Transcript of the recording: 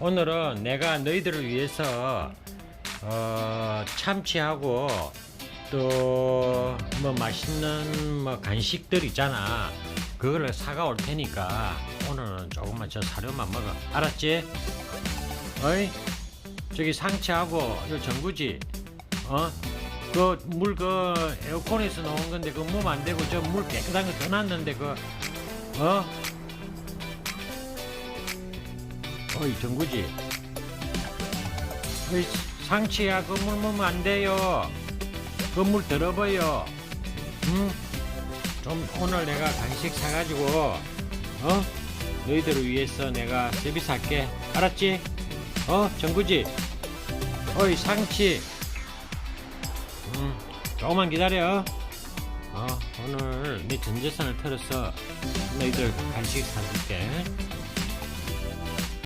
오늘은 내가 너희들을 위해서 어, 참치하고 또 뭐 맛있는 뭐 간식들 있잖아. 그걸 사가 올 테니까 오늘은 조금만 저 사료만 먹어. 알았지? 어이? 저기 상치하고 요 전구지. 어? 그 물 그 에어컨에서 나온 건데 그거 몸안 되고 저 물 깨끗한 거더 놨는데 그 어? 어이 전구지. 어이 상치야 그물 먹으면 안 돼요. 그물 더러워요. 응? 좀 오늘 내가 간식 사가지고 어? 너희들을 위해서 내가 서비스 할게. 알았지? 어? 전구지? 어이 상치. 음, 조금만 기다려. 어, 오늘 내 전재산을 털어서 너희들 간식 사줄게.